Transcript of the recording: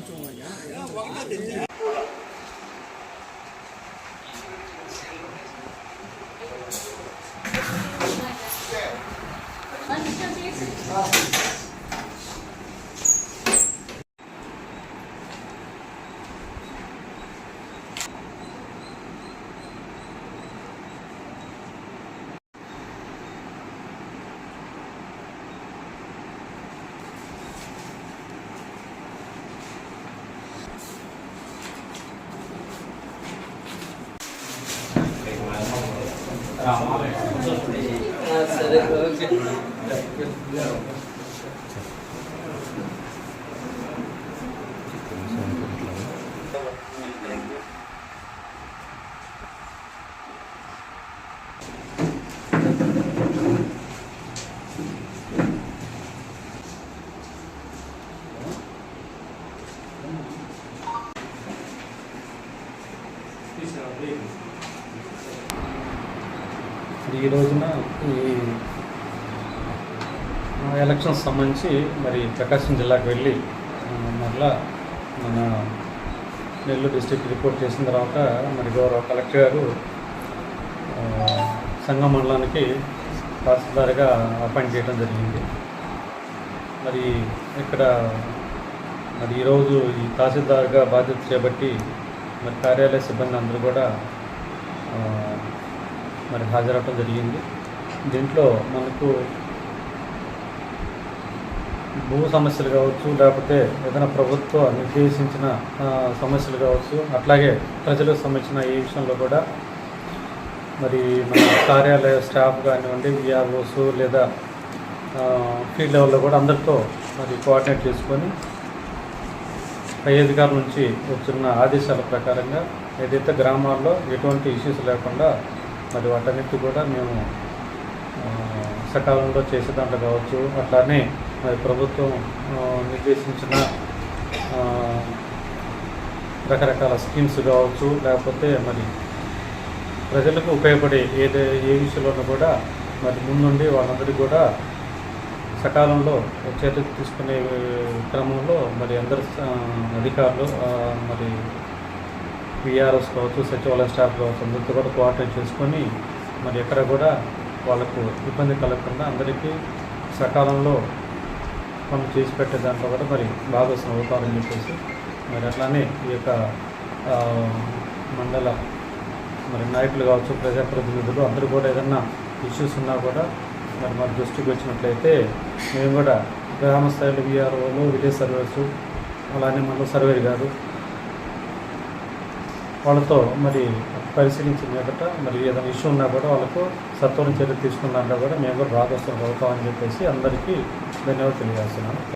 아, 네. సరే ఓకే మరి ఈ రోజున ఈ ఎలక్షన్స్ సంబంధించి మరి ప్రకాశం జిల్లాకు వెళ్ళి మరలా మన నెల్లూరు డిస్టిక్ రిపోర్ట్ చేసిన తర్వాత మరి గౌరవ కలెక్టర్ గారు సంఘ మండలానికి తహసీల్దార్గా అపాయింట్ చేయడం జరిగింది. మరి ఇక్కడ మరి ఈరోజు ఈ తహసీల్దార్గా బాధ్యత చేపట్టి మరి కార్యాలయ సిబ్బంది అందరూ కూడా మరి హాజరవడం జరిగింది. దీంట్లో మనకు భూ సమస్యలు కావచ్చు లేకపోతే ఏదైనా ప్రభుత్వ నిర్దేశించిన సమస్యలు కావచ్చు అట్లాగే ప్రజలకు సంబంధించిన ఈ విషయంలో కూడా మరి మన కార్యాలయ స్టాఫ్ కానివ్వండి విఆర్ఓస్ లేదా ఫీల్డ్ లెవెల్లో కూడా అందరితో మరి కోఆర్డినేట్ చేసుకొని పై అధికారుల నుంచి వచ్చిన ఆదేశాల ప్రకారంగా ఏదైతే గ్రామాల్లో ఎటువంటి ఇష్యూస్ లేకుండా మరి వాటన్నిటి కూడా మేము సకాలంలో చేసే దాంట్లో కావచ్చు. అట్లానే మరి ప్రభుత్వం నిర్దేశించిన రకరకాల స్కీమ్స్ కావచ్చు. లేకపోతే మరి ప్రజలకు ఉపయోగపడే ఏదే ఏ విషయంలోనూ కూడా మరి ముందుండి వాళ్ళందరికీ కూడా సకాలంలో చర్యలు తీసుకునే క్రమంలో మరి అందరు అధికారులు మరి విఆర్ఎస్ కావచ్చు సచివాలయ స్టాఫ్ కావచ్చు అందరితో కూడా కోఆర్డినేట్ చేసుకొని మరి ఎక్కడ కూడా వాళ్ళకు ఇబ్బంది కలగకుండా అందరికీ సకాలంలో పనులు చేసి పెట్టే దాంట్లో కూడా మరి భాగస్వామి అవుతారని చెప్పేసి మరి అట్లానే ఈ యొక్క మండల మరి నాయకులు కావచ్చు ప్రజాప్రతినిధులు అందరూ కూడా ఏదన్నా ఇష్యూస్ ఉన్నా కూడా మరి మా దృష్టికి వచ్చినట్లయితే మేము కూడా గ్రామ స్థాయిలో విఆర్ఓలు విలేజ్ సర్వేస్ అలానే మన సర్వేర్ గారు వాళ్ళతో మరి పరిశీలించిన మీదట మరి ఏదైనా ఇష్యూ ఉన్నా కూడా వాళ్ళకు సత్వరం చర్య తీసుకున్నా కూడా మేము కూడా రాదస్తులు అవుతామని చెప్పేసి అందరికీ ధన్యవాదాలు తెలియజేస్తున్నాను.